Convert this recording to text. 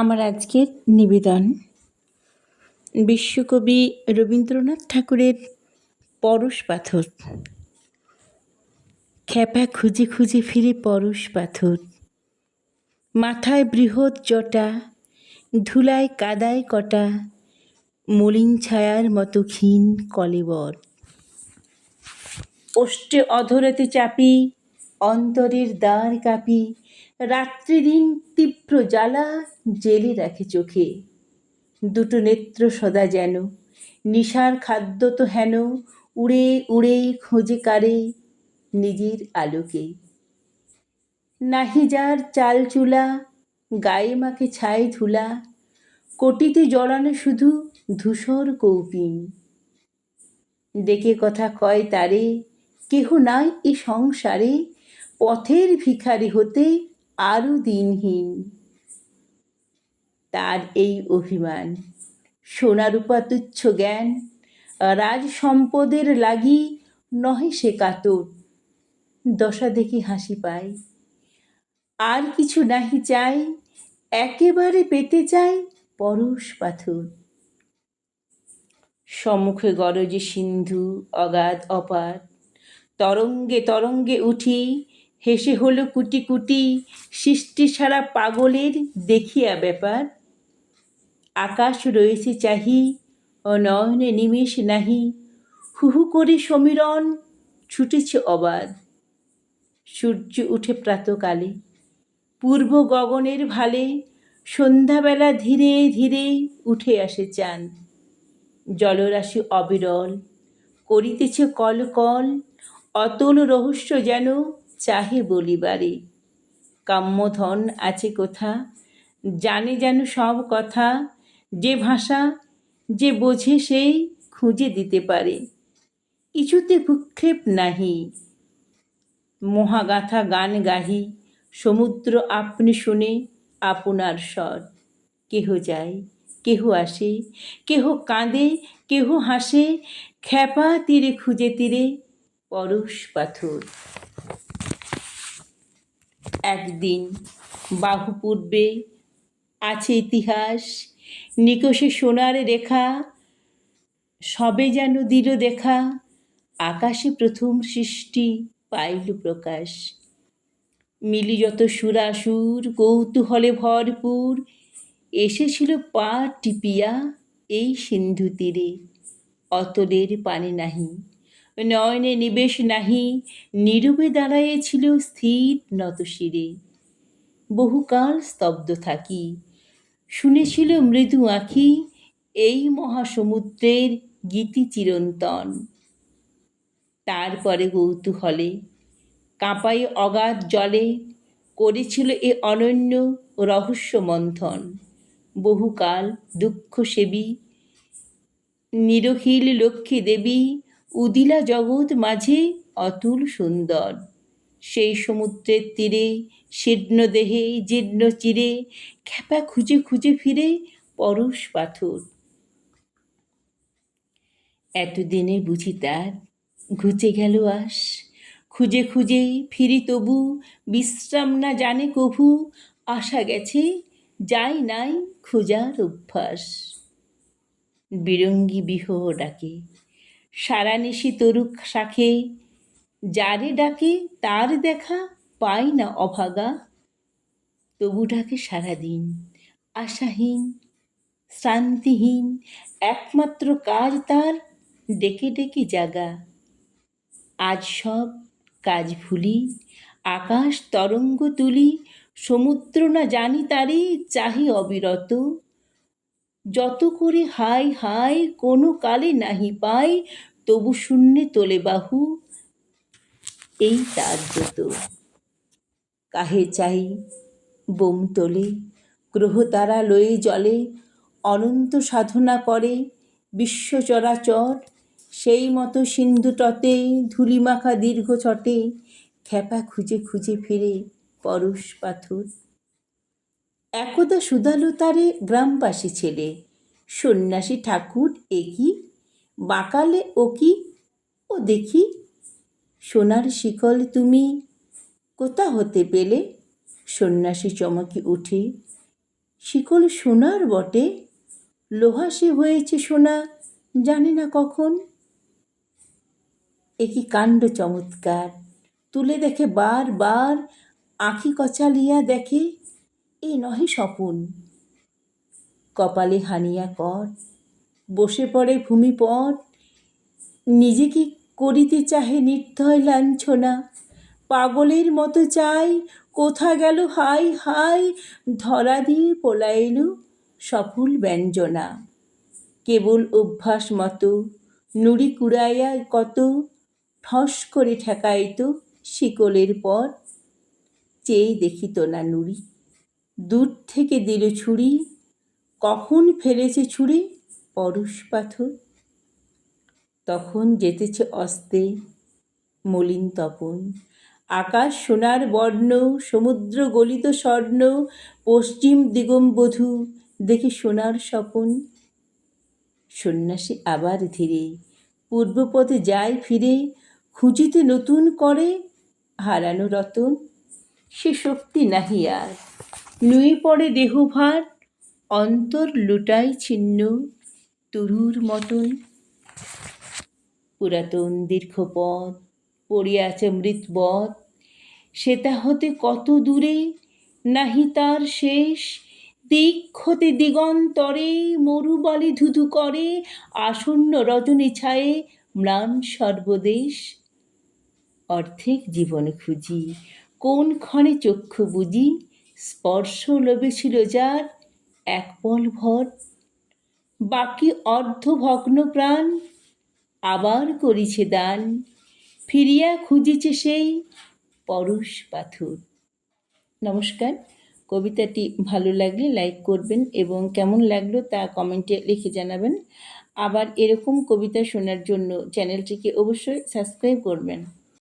আমার আজকের নিবেদন। বিশ্বকবি রবীন্দ্রনাথ ঠাকুরের পরশ পাথর। খ্যাপা খুঁজে খুঁজে ফিরে পরশ পাথর। মাথায় বৃহৎ জটা, ধুলায় কাদায় কটা, মলিন ছায়ার মতো ক্ষীণ কলেবর। ওষ্ঠে অধরতে চাপি অন্তরের দ্বার কাঁপি, রাত্রিদিন তীব্র জ্বালা জেলে রাখে চোখে। দুটো নেত্র সদা যেন, নিশার খাদ্য তো হেন, উড়ে উড়ে খোঁজে কারে নিজের আলোকে। নাহি যার চাল চুলা, গায়ে মাকে ছাই ধুলা, কোটিতে জড়ানো শুধু ধূসর কৌপিন। ডেকে কথা কয় তারে, কেহ নাই এ সংসারে পথের ভিখারি হতে আরও দিনহীন। তার এই অভিমান, সোনারূপা তুচ্ছ জ্ঞান রাজ সম্পদের লাগি নহে সে কাতর। দশা দেখি হাসি পায়। আর কিছু নাহি চাই একেবারে পেতে চাই পরশ পাথর। সম্মুখে গরজে সিন্ধু, অগাধ অপার। তরঙ্গে তরঙ্গে উঠি হেসে হলো কুটি কুটি, সৃষ্টি সারা পাগলের দেখিয়া ব্যাপার। আকাশ রয়েছে চাহি ও নয়নে নিমেষ নাহি হুহু করে সমীরণ ছুটেছে অবাধ। সূর্য উঠে প্রাতকালে, পূর্ব গগনের ভালে, সন্ধ্যাবেলা ধীরে ধীরে উঠে আসে চাঁদ। জলরাশি অবিরল, করিতেছে কল কল অতল রহস্য যেন চাহে বলিবারে। কাম্যধন আছে কোথা? জানে যেন সব কথা। যে ভাষা, যে বোঝে সেই খুঁজে দিতে পারে। কিছুতে ভূক্ষেপ নাহি। মহাগাথা গান গাহি, সমুদ্র আপনি শুনে আপনার স্বর। কেহ যায়, কেহ আসে, কেহ কাঁদে, কেহ হাসে, খ্যাপা তীরে খুঁজে তীরে পরশ পাথর। একদিন বাহু পূর্বে আছে ইতিহাস, নিকষে সোনার রেখা, সবে যেন দিল দেখা, আকাশে প্রথম সৃষ্টি পাইল প্রকাশ। মিলি যত সুরাসুর, কৌতূহলে ভরপুর, এসেছিল পা টিপিয়া এই সিন্ধু তীরে, অতলের পানি নাহি। নয়নে নিবেশ নাহি, নীরবে দাঁড়াইয়েছিল স্থির নতশিরে বহুকাল স্তব্ধ থাকি, শুনেছিল মৃদু আঁখি, এই মহাসমুদ্রের গীতি চিরন্তন। তারপরে কৌতূহলে কাঁপাই অগাধ জলে, করেছিল এ অনন্য রহস্য মন্থন বহুকাল দুঃখ সেবী নিরখিল লক্ষ্মী দেবী উদিলা জগৎ মাঝে অতুল সুন্দর। সেই সমুদ্রের তীরে, শীর্ণ দেহে, জীর্ণ চিরে, খ্যাপা খুঁজে খুঁজে ফিরে পরশ পাথর। এতদিনে বুঝি তার ঘুচে গেল আস খুঁজে খুঁজে ফিরি তবু, বিশ্রাম না জানে কভু আসা গেছে যাই নাই খোঁজার অভ্যাস। বিরঙ্গী বিহহ ডাকে সারা নিশি তরুক শাখে যারে ডাকে তার দেখা পাই না অভাগা। তবু ডাকে সারাদিন আশাহীন শান্তিহীন একমাত্র কাজ তার ডেকে ডেকে জাগা। আজ সব কাজ ভুলি, আকাশ তরঙ্গ তুলি, সমুদ্র না জানি তারই চাহি অবিরত। যত করে হাই হাই কোনো কালে নাহি পাই, তবু শূন্যে তোলে বাহু। এই তার যত কাহে চাই বোম তোলে, গ্রহ তারা লয়ে জলে অনন্ত সাধনা করে, বিশ্ব চরাচর। সেই মতো সিন্ধুটতে ধুলিমাখা দীর্ঘ চটে খ্যাপা খুঁজে খুঁজে ফিরে পরশ পাথর। একদা সুদালো তারে গ্রামবাসী ছেলে। সন্ন্যাসী ঠাকুর এ কি? বাকালে ও কি? ও দেখি, সোনার শিকল তুমি কোথা হতে পেলে? সন্ন্যাসী চমকে উঠে, শিকল সোনার বটে। লোহা সে হয়েছে সোনা, জানে না কখন। একই কাণ্ড চমৎকার, তুলে দেখে বার বার আঁখি কচালিয়া দেখে। এ নহে স্বপন। কপালে হানিয়া কর, বসে পড়ে ভূমিপট। নিজেকে করিতে চাহে নির্দয় লাঞ্ছনা? পাগলের মতো চাই, কোথা গেল? হাই হাই, ধরা দিয়ে পোলাইল সফল ব্যঞ্জনা। কেবল অভ্যাস মতো, নুড়ি কুড়াইয়া কত, ঠস করে ঠেকাইত শিকলের পর চেয়ে দেখিত না নুড়ি। দূর থেকে দিল ছুরি। কখন ফেলেছে ছুরি? পরশ পাথর। তখন যেতেছে অস্তে মলিন তপন। আকাশ সোনার বর্ণ, সমুদ্র গলিত স্বর্ণ, পশ্চিম দিগম্বধূ, দেখে সোনার স্বপন। সন্ন্যাসী আবার ধীরে পূর্বপথে যায় ফিরে, খুঁজিতে নতুন করে হারানো রতন। সে শক্তি নাহি আর। নুয়ে পড়ে দেহভার, অন্তর লুটাই ছিন্ন তরুর মতন। পুরাতন দীর্ঘ পথ পড়িয়াছে মৃতবৎ সেতা হতে কত দূরে, নাহি তার শেষ। দিক হতে দিগন্তরে মরুবালি ধুধু করে, আসন্ন রজনী ছায়ে ম্লান সর্বদেশ। অর্ধেক জীবন খুঁজি কোন ক্ষণে চক্ষু বুঝি স্পর্শ লোভে ছিল যার এক পল ভর। বাকি অর্ধভগ্ন প্রাণ আবার করিছে দান। ফিরিয়া খুঁজিছে সেই পরশ পাথর। নমস্কার। কবিতাটি ভালো লাগলে লাইক করবেন এবং কেমন লাগল তা কমেন্টে লিখে জানাবেন। আবার এরকম কবিতা শোনার জন্য চ্যানেলটিকে অবশ্যই সাবস্ক্রাইব করবেন।